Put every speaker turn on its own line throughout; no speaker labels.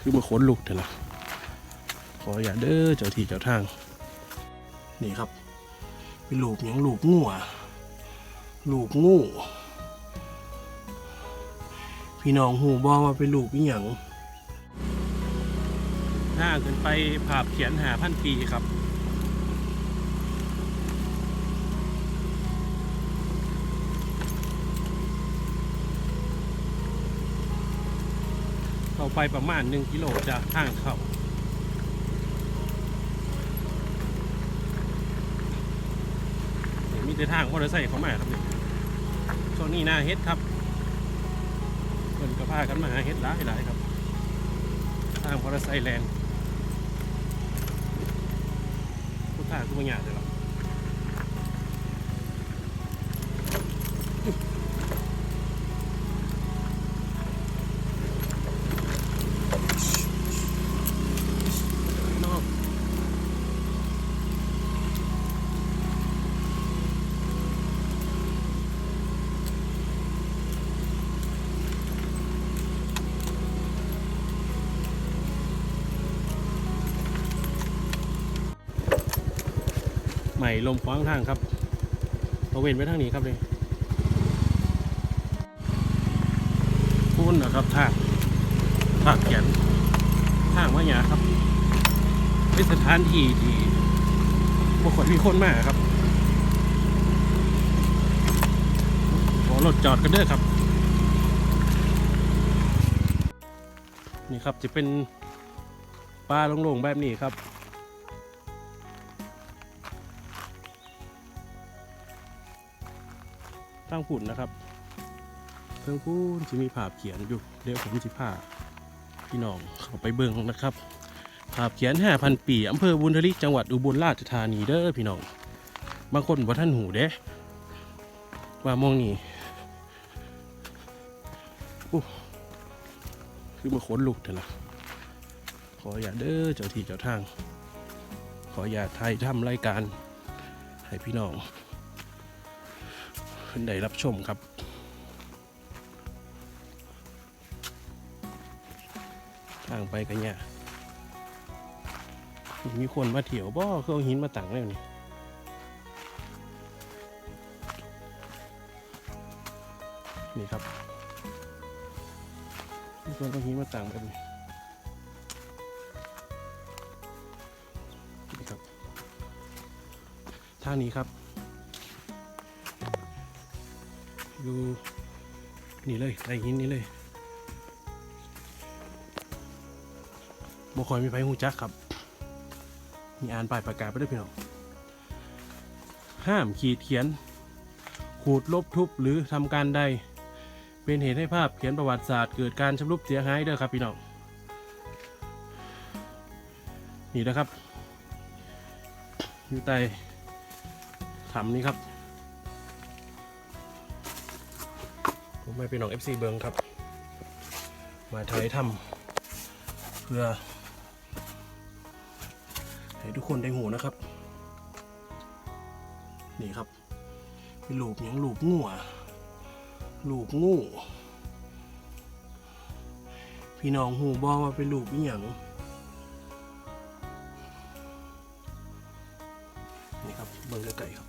คือมาขนลุกเถอะล่ะขออย่าเด้อเจ้าที่เจ้าทาง นี่ครับเป็นลูกยังลูกงูอะลูกงูพี่น้องหูบอว่าเป็นลูกอีหยังห่างกันไปภาพเขียนหาพันปีครับาไปประมาณหนึ่งกิโลจากทางเข้ามีแต่ทางมอเตอร์ไซค์เขามาครับเนี่ยช่วงนี้หน้าเฮ็ดครับเพิ่นก็พากันมาหาเฮ็ดหลายหลายครับ ทางมอเตอร์ไซค์แลนด์ผู้ท่างก็ไม่ยากเลยหรอก ใหม่ลมขวางทางครับเอาเว้นไว้ทางนี้ครับเลยพูนนะครับทางทางเขียนทางว่ายาครับเป็นสถานที่ที่บุคคลมีคนมากครับขอรถจอดกันเด้อครับ นี่ครับจะเป็นปลาโล่งๆแบบนี้ครับ ตั้งผุ่นนะครับเพิ่งพูนจะมีภาพเขียนอยู่เดี๋ยวผมจะพาพี่น้องเข้าไปเบิ่งนะครับ ภาพเขียน 5,000 ปีอำเภอบุญทลิจังหวัดอุบลราชธานีเด้อพี่น้องบางคนว่าท่านหูเด้ว่ามองนี่คือมาขนลุกเถอะล่ะขออย่าเด้อเจ้าที่เจ้าทาง ขออย่าไทยทำรายการให้พี่น้อง พิ่นได้รับชมครับทางไปกันเนี่ยมีคนมาเที่ยวบ่เครื่องหินมาตั้งแล้วนี่นี่ครับมีคนเอาหินมาตั้งแบบนี้นี่ครับทางนี้ครับ อยู่นี่เลยใต้หินนี่เลยบ่คอยมีไฟหูจักครับ มีอ่านป้ายประกาศไปด้วยพี่น้อง ห้ามขีดเขียน ขูดลบทุบหรือทำการใด เป็นเหตุให้ภาพเขียนประวัติศาสตร์ เกิดการชำรุดเสียหายเด้อครับพี่น้อง นี่นะครับ อยู่ใต้ถ้ำนี้ครับ ผมไม่เป็นน้อง FC เบิงครับ มาถ่ายทำเพื่อ ให้ทุกคนได้หูนะครับ นี่ครับเป็นลูกหยังลูกงูอะลูกงูพี่น้องหูบอว่าเป็นลูกอีหยังนี่ครับเบิ่งไกลๆครับ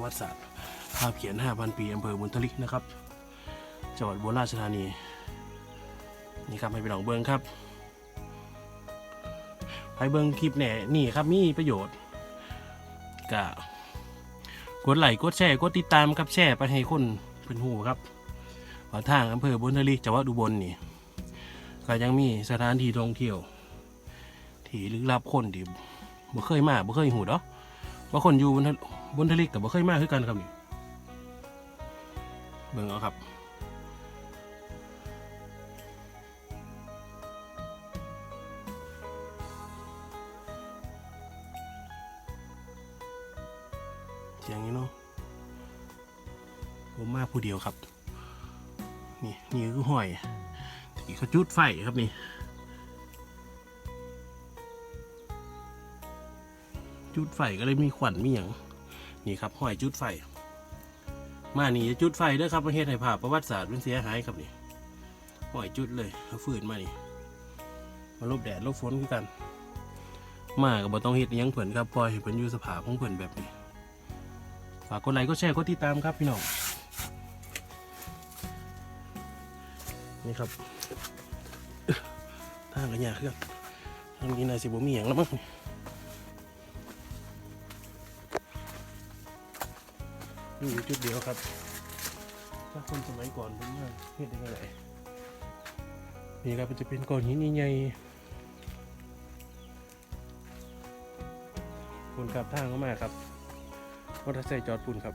ประวัติศาสตร์ภาพเขียน 5,000 ปีอำเภอบุญทลิกนะครับ จังหวัดอุบลราชธานี นี่ครับให้ไปลองเบิ้งครับไปเบิ้งคลิปแหน่นี่ครับมีประโยชน์กะกดไลค์กดแชร์กดติดตามครับแชร์ไปให้คนเป็นหูครับว่าทางอำเภอบุญทลิกจังหวัดอุบลนี่ก็ยังมีสถานที่ท่องเที่ยว ที่ลึกลับคนที่บ่เคยมาบ่เคยหูดอกว่าคนอยู่บนทะ บนทะเลกับบ่เคยมาคือกันครับนี่เบิ่งเอาครับเสียงนี้เนาะผมมาผู้เดียวครับ นี่นี่คือหอยที่เขาจุดไฟครับนี่จุดไฟก็เลยมีขวัญมีอย่าง นี่ครับห้อยจุดไฟ มานี่จะจุดไฟเด้อครับประเทศไทยภาพประวัติศาสตร์มันเสียหายครับนี่ปล่อยจุดเลยเอาฟืนมานี่มาลบแดดลบฝนกัน มากับบต้องเฮ็ดยังเผินครับปล่อยให้เพิ่นอยู่สภาพของเพิ่นแบบนี้ฝากกดไลค์กดแชร์กดติดตามครับพี่น้องนี่ครับทางกันยากคือกันทางนี้นายสิบมีหยังแล้วมั้ง อยู่จุดเดียวครับ ถ้าคนสมัยก่อนผมว่าเฮ็ดได้ไงไหนี่ครับมันจะเป็นก้อนหินใหญ่ๆคนขับทางเข้ามาครับมอเตอร์ไซค์จอดปุ่นครับ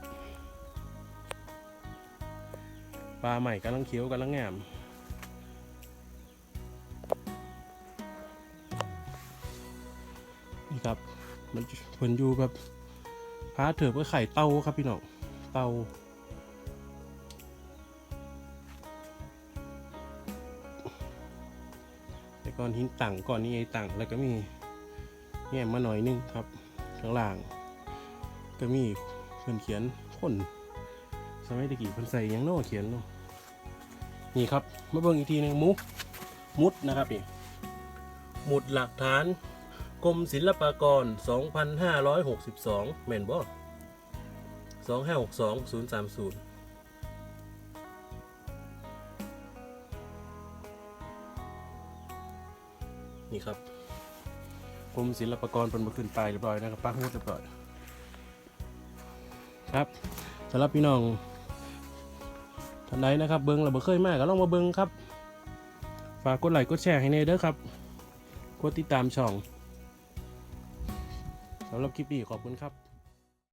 ปลาใหม่กำลังเขียวกำลังงามนี่ครับมันเพิ่นอยู่แบบพาเถิบก็ไข่เต้าครับพี่น้อง เต้าแต่ก่อนหินต่างก่อนนี้ไอ้ต่างแล้วก็มีแง่มมาหน่อยนึงครับข้างล่าง ก็มีเพิ่นเขียนคนสมัยตะกี้เพิ่นใส่ยังโน่เขียนเนาะนี่ครับมาเบิ่งอีกทีหนึงมุกมุดนะครับนี่หมุดหลักฐานกรมศิลปากร 2562แม่นบ่ 2562 030นี่ครับกรมศิลปากรเป็นมาขึ้นไปายเรียบร้อยนะครับปักหมุดเรียบร้อยครับสำหรับพี่น้องท่านใดนะครับ เบิ้งเราบ่เคยมากก็ลองมาเบิ้งครับ ฝากกดไลค์กดแชร์ให้เนเด้อครับกดติดตามช่องสำหรับคลิปนี้ขอบคุณครับ